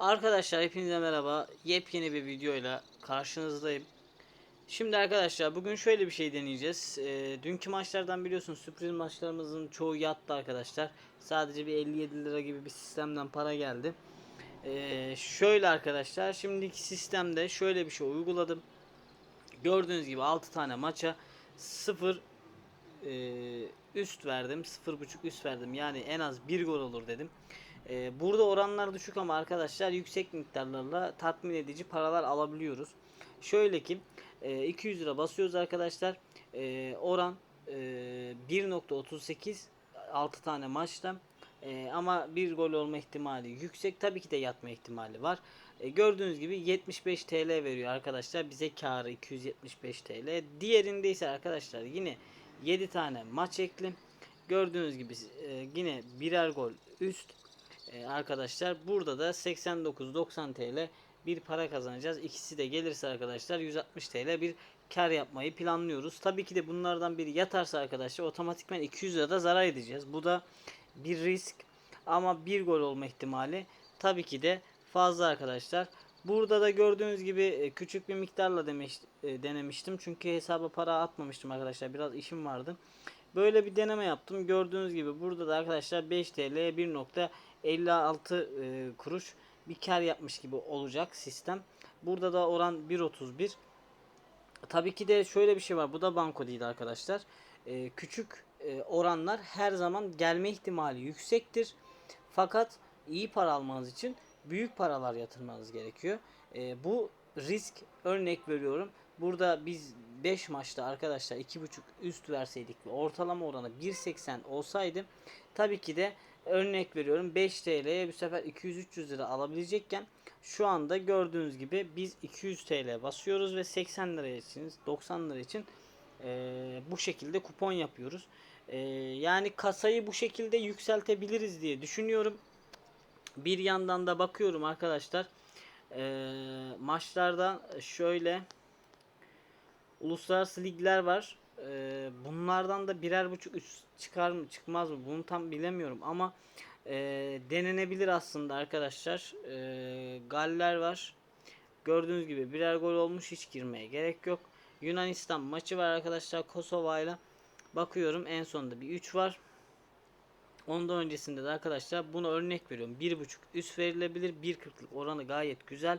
Arkadaşlar hepinize merhaba. Yepyeni bir videoyla karşınızdayım. Şimdi arkadaşlar bugün şöyle bir şey deneyeceğiz. Ee, dünkü maçlardan biliyorsunuz sürpriz maçlarımızın çoğu yattı arkadaşlar. Sadece bir 57 lira gibi bir sistemden para geldi. Ee, şöyle arkadaşlar şimdiki sistemde şöyle bir şey uyguladım. Gördüğünüz gibi 6 tane maça 0 e, üst verdim. 0.5 üst verdim. Yani en az 1 gol olur dedim. E, burada oranlar düşük ama arkadaşlar yüksek miktarlarla tatmin edici paralar alabiliyoruz. Şöyle ki e, 200 lira basıyoruz arkadaşlar. E, oran e, 1.38 6 tane maçta. E, ama bir gol olma ihtimali yüksek. Tabii ki de yatma ihtimali var. E, gördüğünüz gibi 75 TL veriyor arkadaşlar. Bize karı 275 TL. Diğerinde ise arkadaşlar yine 7 tane maç eklim. Gördüğünüz gibi e, yine birer gol üst e, arkadaşlar burada da 89-90 TL bir para kazanacağız. İkisi de gelirse arkadaşlar 160 TL bir kar yapmayı planlıyoruz. Tabii ki de bunlardan biri yatarsa arkadaşlar otomatikmen 200 lira da zarar edeceğiz. Bu da bir risk ama bir gol olma ihtimali tabii ki de fazla arkadaşlar. Burada da gördüğünüz gibi e, küçük bir miktarla demiş, e, denemiştim. Çünkü hesaba para atmamıştım arkadaşlar. Biraz işim vardı. Böyle bir deneme yaptım. Gördüğünüz gibi burada da arkadaşlar 5 TL'ye 1.2 56 e, kuruş bir kar yapmış gibi olacak sistem. Burada da oran 1.31. Tabii ki de şöyle bir şey var. Bu da banko değil arkadaşlar. E, küçük e, oranlar her zaman gelme ihtimali yüksektir. Fakat iyi para almanız için büyük paralar yatırmanız gerekiyor. E, bu risk örnek veriyorum. Burada biz 5 maçta arkadaşlar 2.5 üst verseydik ve ortalama oranı 1.80 olsaydı tabii ki de örnek veriyorum 5 TL'ye bu sefer 200-300 lira alabilecekken şu anda gördüğünüz gibi biz 200 TL basıyoruz ve 80 lira için 90 lira için e, bu şekilde kupon yapıyoruz. E, yani kasayı bu şekilde yükseltebiliriz diye düşünüyorum. Bir yandan da bakıyorum arkadaşlar. E, maçlarda şöyle uluslararası ligler var. E, bunlardan da birer buçuk üst çıkar mı çıkmaz mı bunu tam bilemiyorum ama e, denenebilir aslında arkadaşlar. E, Galler var. Gördüğünüz gibi birer gol olmuş hiç girmeye gerek yok. Yunanistan maçı var arkadaşlar Kosova ile. Bakıyorum en sonunda bir 3 var. Ondan öncesinde de arkadaşlar buna örnek veriyorum. 1.5 üst verilebilir. 1.40'lık oranı gayet güzel.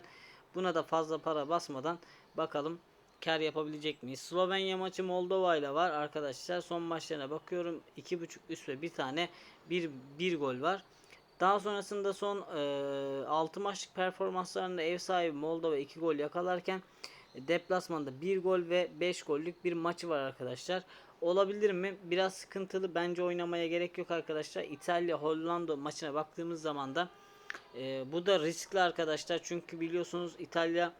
Buna da fazla para basmadan bakalım kar yapabilecek miyiz? Slovenya maçı Moldova ile var arkadaşlar. Son maçlarına bakıyorum. 2.5 üst ve bir tane bir, bir gol var. Daha sonrasında son e, 6 maçlık performanslarında ev sahibi Moldova 2 gol yakalarken deplasmanda 1 gol ve 5 gollük bir maçı var arkadaşlar. Olabilir mi? Biraz sıkıntılı. Bence oynamaya gerek yok arkadaşlar. İtalya Hollanda maçına baktığımız zaman da e, bu da riskli arkadaşlar. Çünkü biliyorsunuz İtalya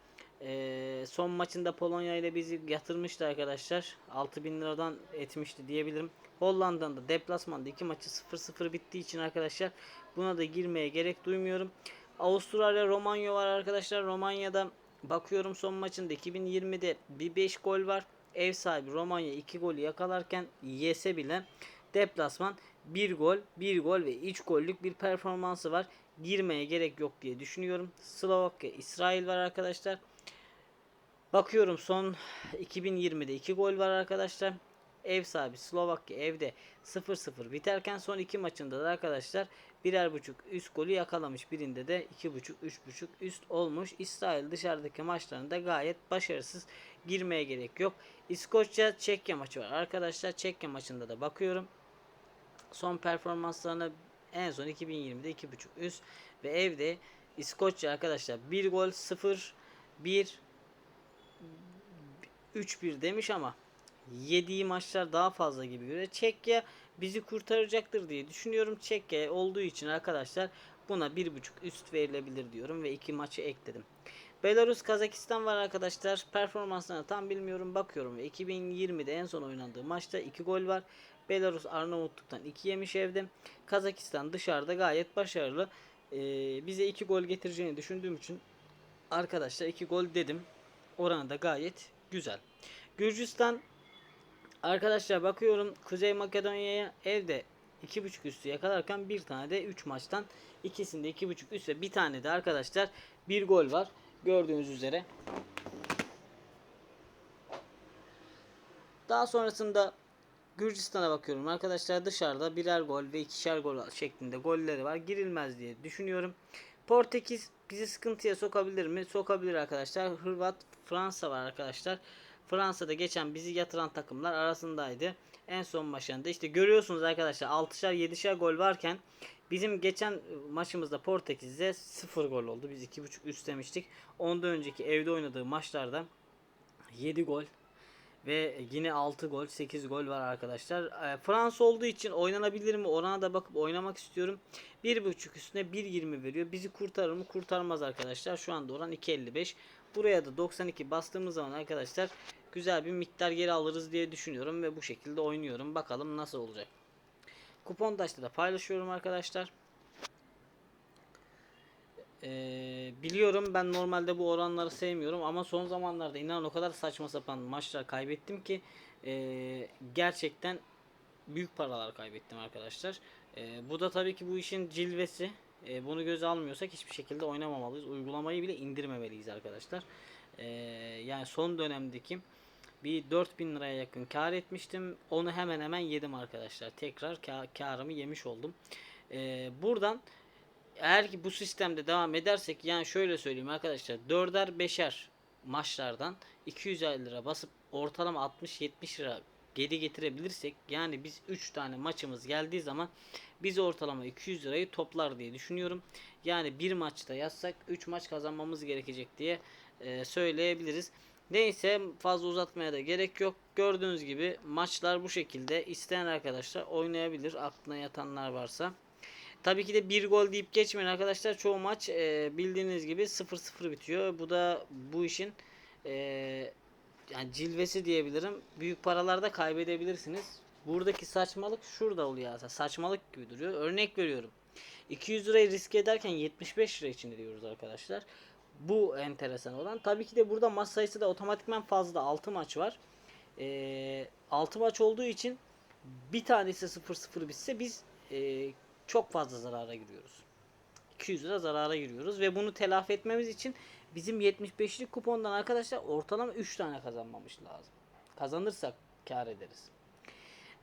e, son maçında Polonya ile bizi yatırmıştı arkadaşlar. 6000 liradan etmişti diyebilirim. Hollanda'nın da deplasmanda iki maçı 0-0 bittiği için arkadaşlar buna da girmeye gerek duymuyorum. Avustralya Romanya var arkadaşlar. Romanya'da bakıyorum son maçında 2020'de bir 5 gol var. Ev sahibi Romanya 2 golü yakalarken yese bile deplasman 1 gol, 1 gol ve 3 gollük bir performansı var. Girmeye gerek yok diye düşünüyorum. Slovakya, İsrail var arkadaşlar. Bakıyorum son 2020'de 2 gol var arkadaşlar. Ev sahibi Slovakya evde 0-0 biterken son iki maçında da arkadaşlar birer buçuk üst golü yakalamış. Birinde de iki buçuk üç buçuk üst olmuş. İsrail dışarıdaki maçlarında gayet başarısız girmeye gerek yok. İskoçya Çekya maçı var. Arkadaşlar Çekya maçında da bakıyorum. Son performanslarına en son 2020'de 2.5 üst ve evde İskoçya arkadaşlar 1 gol 0 1 3-1 demiş ama yediği maçlar daha fazla gibi göre Çekya bizi kurtaracaktır diye düşünüyorum. Çekya olduğu için arkadaşlar buna 1.5 üst verilebilir diyorum ve iki maçı ekledim. Belarus Kazakistan var arkadaşlar. Performanslarını tam bilmiyorum. Bakıyorum ve 2020'de en son oynandığı maçta 2 gol var. Belarus Arnavutluk'tan 2 yemiş evde. Kazakistan dışarıda gayet başarılı. Ee, bize 2 gol getireceğini düşündüğüm için arkadaşlar 2 gol dedim. Oranı da gayet güzel. Gürcistan arkadaşlar bakıyorum Kuzey Makedonya'ya evde 2.5 üstü yakalarken bir tane de 3 maçtan İkisinde iki buçuk üst ve bir tane de arkadaşlar bir gol var. Gördüğünüz üzere. Daha sonrasında Gürcistan'a bakıyorum arkadaşlar dışarıda birer gol ve ikişer gol şeklinde golleri var. Girilmez diye düşünüyorum. Portekiz bizi sıkıntıya sokabilir mi? Sokabilir arkadaşlar. Hırvat, Fransa var arkadaşlar. Fransa'da geçen bizi yatıran takımlar arasındaydı. En son maçında işte görüyorsunuz arkadaşlar 6'şer 7'şer gol varken bizim geçen maçımızda Portekiz'de 0 gol oldu. Biz 2.5 üstlemiştik. Ondan önceki evde oynadığı maçlarda 7 gol ve yine 6 gol 8 gol var arkadaşlar. E, Fransa olduğu için oynanabilir mi orana da bakıp oynamak istiyorum. 1.5 üstüne 1.20 veriyor. Bizi kurtarır mı? Kurtarmaz arkadaşlar. Şu anda oran 2.55. Buraya da 92 bastığımız zaman arkadaşlar güzel bir miktar geri alırız diye düşünüyorum ve bu şekilde oynuyorum. Bakalım nasıl olacak. Kupon taşta da paylaşıyorum arkadaşlar. Ee, biliyorum ben normalde bu oranları sevmiyorum ama son zamanlarda inan o kadar saçma sapan maçlar kaybettim ki ee, gerçekten büyük paralar kaybettim arkadaşlar. Ee, bu da tabii ki bu işin cilvesi. Ee, bunu göze almıyorsak hiçbir şekilde oynamamalıyız. Uygulamayı bile indirmemeliyiz arkadaşlar. Ee, yani son dönemdeki bir 4000 liraya yakın kar etmiştim. Onu hemen hemen yedim arkadaşlar. Tekrar ka- karımı yemiş oldum. Ee, buradan eğer ki bu sistemde devam edersek yani şöyle söyleyeyim arkadaşlar 4'er 5'er maçlardan 250 lira basıp ortalama 60-70 lira geri getirebilirsek yani biz 3 tane maçımız geldiği zaman biz ortalama 200 lirayı toplar diye düşünüyorum. Yani bir maçta yazsak 3 maç kazanmamız gerekecek diye e, söyleyebiliriz. Neyse fazla uzatmaya da gerek yok. Gördüğünüz gibi maçlar bu şekilde. İsteyen arkadaşlar oynayabilir. Aklına yatanlar varsa. Tabii ki de bir gol deyip geçmeyin arkadaşlar. Çoğu maç e, bildiğiniz gibi 0-0 bitiyor. Bu da bu işin e, yani cilvesi diyebilirim. Büyük paralarda kaybedebilirsiniz. Buradaki saçmalık şurada oluyor aslında. Saçmalık gibi duruyor. Örnek veriyorum. 200 lirayı riske ederken 75 lira için diyoruz arkadaşlar. Bu enteresan olan. Tabii ki de burada maç sayısı da otomatikman fazla. 6 maç var. E, 6 maç olduğu için bir tanesi 0-0 bitse biz e, çok fazla zarara giriyoruz. 200 lira zarara giriyoruz ve bunu telafi etmemiz için bizim 75'lik kupondan arkadaşlar ortalama 3 tane kazanmamış lazım. Kazanırsak kar ederiz.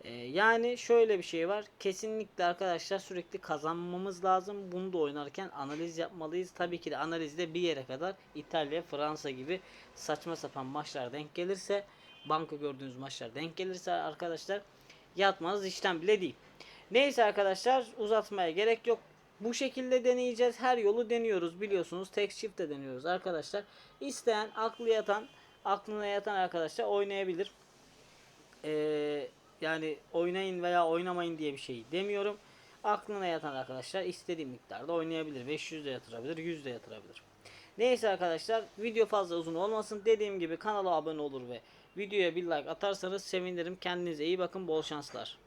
Ee, yani şöyle bir şey var. Kesinlikle arkadaşlar sürekli kazanmamız lazım. Bunu da oynarken analiz yapmalıyız. Tabii ki de analizde bir yere kadar İtalya, Fransa gibi saçma sapan maçlar denk gelirse, banka gördüğünüz maçlar denk gelirse arkadaşlar yatmanız işten bile değil. Neyse arkadaşlar uzatmaya gerek yok. Bu şekilde deneyeceğiz. Her yolu deniyoruz biliyorsunuz. Tek çift de deniyoruz arkadaşlar. İsteyen aklı yatan aklına yatan arkadaşlar oynayabilir. Ee, yani oynayın veya oynamayın diye bir şey demiyorum. Aklına yatan arkadaşlar istediği miktarda oynayabilir. 500 de yatırabilir, 100 de yatırabilir. Neyse arkadaşlar video fazla uzun olmasın. Dediğim gibi kanala abone olur ve videoya bir like atarsanız sevinirim. Kendinize iyi bakın. Bol şanslar.